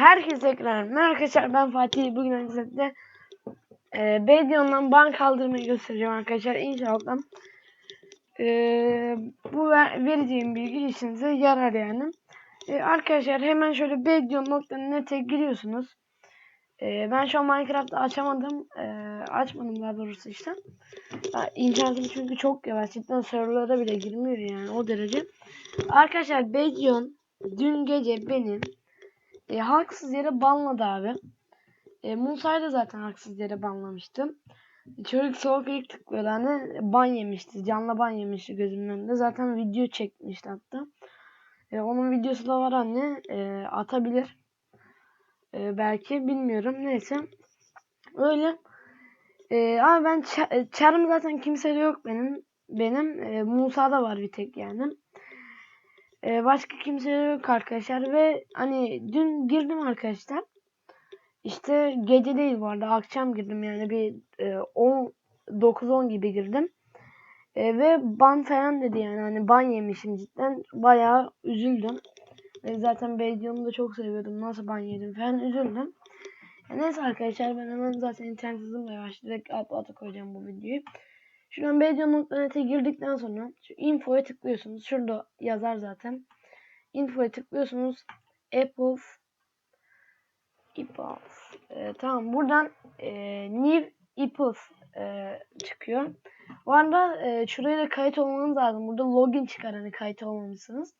Herkese tekrar merhaba arkadaşlar ben Fatih. Bugün sizlerle e, Bedyon'dan ban kaldırmayı göstereceğim arkadaşlar. İnşallah e, bu ver, vereceğim bilgi işinize yarar yani. E, arkadaşlar hemen şöyle Bedyon.net'e giriyorsunuz. E, ben şu an Minecraft'ı açamadım. E, açmadım daha doğrusu işte. Ya, internetim çünkü çok yavaş cidden serverlara bile girmiyor yani o derece. Arkadaşlar Bedyon dün gece benim e, haksız yere banladı abi. E, Musa'yı da zaten haksız yere banlamıştım. Çocuk soğuk ilk tıklıyordu hani ban yemişti. Canlı ban yemişti gözümün önünde. Zaten video çekmişti hatta. E, onun videosu da var anne. E, atabilir. E, belki bilmiyorum. Neyse. Öyle. E, abi ben ça- çarım zaten kimsede yok benim. Benim e, Musa'da var bir tek yani. Ee, başka kimse yok arkadaşlar ve hani dün girdim arkadaşlar. İşte gece değil bu arada akşam girdim yani bir e, 10 9-10 gibi girdim. E, ve ban falan dedi yani hani ban yemişim cidden bayağı üzüldüm. E, zaten Beydion'u da çok seviyordum nasıl ban yedim falan üzüldüm. E, neyse arkadaşlar ben hemen zaten internet hızım da yavaş upload'a koyacağım bu videoyu. Şuradan Bedyon'un.net'e girdikten sonra şu infoya tıklıyorsunuz. Şurada yazar zaten. Infoya tıklıyorsunuz. Apples Apples. Ee, tamam buradan e, New Apples e, çıkıyor. Bu arada e, şuraya da kayıt olmanız lazım. Burada login çıkar hani kayıt olmamışsınız.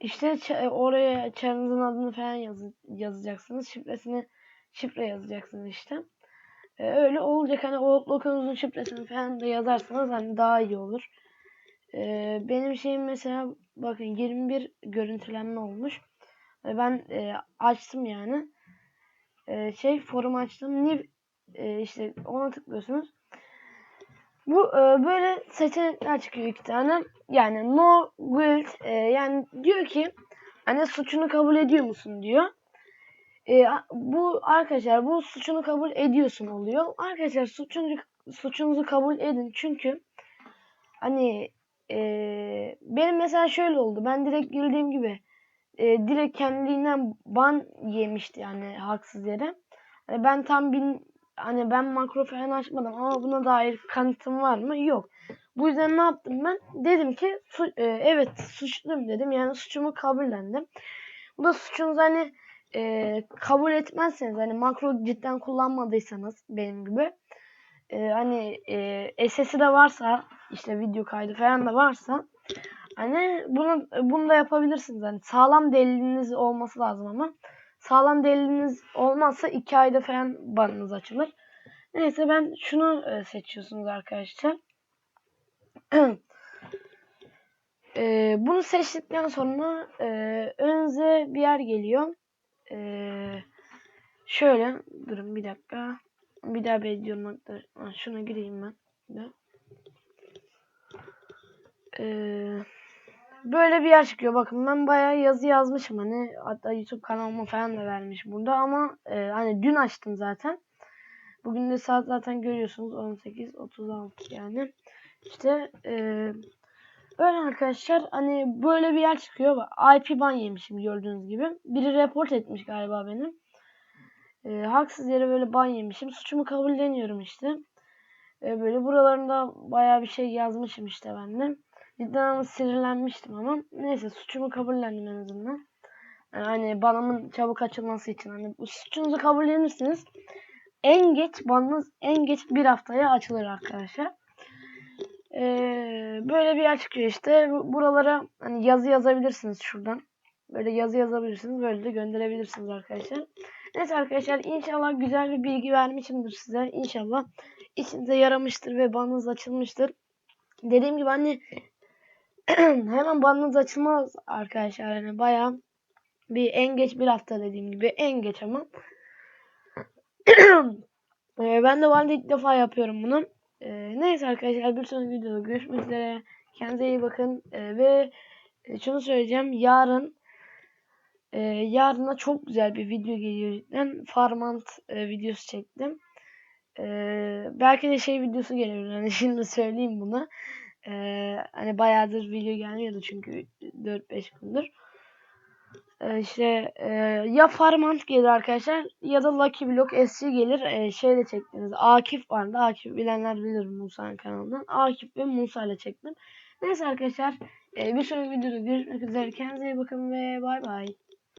İşte ç- oraya çarınızın adını falan yazı- yazacaksınız. Şifresini şifre yazacaksınız işte. Ee, öyle olacak hani Outlook'unuzun şifresini falan da yazarsanız hani daha iyi olur. Ee, benim şeyim mesela bakın 21 görüntülenme olmuş. Ve ben e, açtım yani. Ee, şey forum açtım. New e, işte ona tıklıyorsunuz. Bu e, böyle seçenekler çıkıyor iki tane. Yani no guilt e, yani diyor ki hani suçunu kabul ediyor musun diyor. E, bu arkadaşlar bu suçunu kabul ediyorsun oluyor. Arkadaşlar suçunu suçunuzu kabul edin çünkü hani e, benim mesela şöyle oldu. Ben direkt girdiğim gibi e, direkt kendiliğinden ban yemişti yani haksız yere. Hani ben tam bin hani ben makro falan açmadım ama buna dair kanıtım var mı? Yok. Bu yüzden ne yaptım ben? Dedim ki su, e, evet suçluyum dedim. Yani suçumu kabullendim. Bu da suçunuz hani e, kabul etmezseniz hani makro cidden kullanmadıysanız benim gibi e, hani e, SS'i de varsa işte video kaydı falan da varsa hani bunu bunu da yapabilirsiniz hani sağlam deliliniz olması lazım ama sağlam deliliniz olmazsa iki ayda falan banınız açılır. Neyse ben şunu e, seçiyorsunuz arkadaşlar. e, bunu seçtikten sonra e, önünüze bir yer geliyor. Ee, şöyle durun bir dakika. Bir daha bekliyorum. Şuna gireyim ben. Bir ee, böyle bir yer çıkıyor. Bakın ben bayağı yazı yazmışım. Hani hatta YouTube kanalıma falan da vermiş burada ama e, hani dün açtım zaten. Bugün de saat zaten görüyorsunuz 18.36 yani. İşte e, öyle arkadaşlar hani böyle bir yer çıkıyor. IP ban yemişim gördüğünüz gibi. Biri report etmiş galiba benim. E, haksız yere böyle ban yemişim. Suçumu kabulleniyorum işte. E, böyle buralarında baya bir şey yazmışım işte ben de. Cidden ama sinirlenmiştim ama. Neyse suçumu kabullendim en azından. Hani banımın çabuk açılması için. Hani bu suçunuzu kabullenirsiniz. En geç banınız en geç bir haftaya açılır arkadaşlar. Ee, böyle bir yer çıkıyor işte. Buralara hani yazı yazabilirsiniz şuradan. Böyle yazı yazabilirsiniz. Böyle de gönderebilirsiniz arkadaşlar. Neyse arkadaşlar inşallah güzel bir bilgi vermişimdir size. İnşallah işinize yaramıştır ve banınız açılmıştır. Dediğim gibi hani hemen banınız açılmaz arkadaşlar. Yani bayağı bir en geç bir hafta dediğim gibi en geç ama. ben de bu ilk defa yapıyorum bunu. Ee, neyse arkadaşlar bir sonraki videoda görüşmek üzere. Kendinize iyi bakın. Ee, ve şunu söyleyeceğim. Yarın e, yarına çok güzel bir video geliyor cidden. Farmant e, videosu çektim. E, belki de şey videosu gelir. Hani şimdi söyleyeyim bunu. E, hani bayağıdır video gelmiyordu çünkü 4-5 gündür. Ee, işte e, ya Farmant gelir arkadaşlar ya da Lucky Block SC gelir. Ee, şeyle çektiniz. Akif vardı. Akif bilenler bilir Musa'nın kanalından. Akif ve Musa ile çektim. Neyse arkadaşlar e, bir sonraki videoda görüşmek üzere. Kendinize iyi bakın ve bay bay.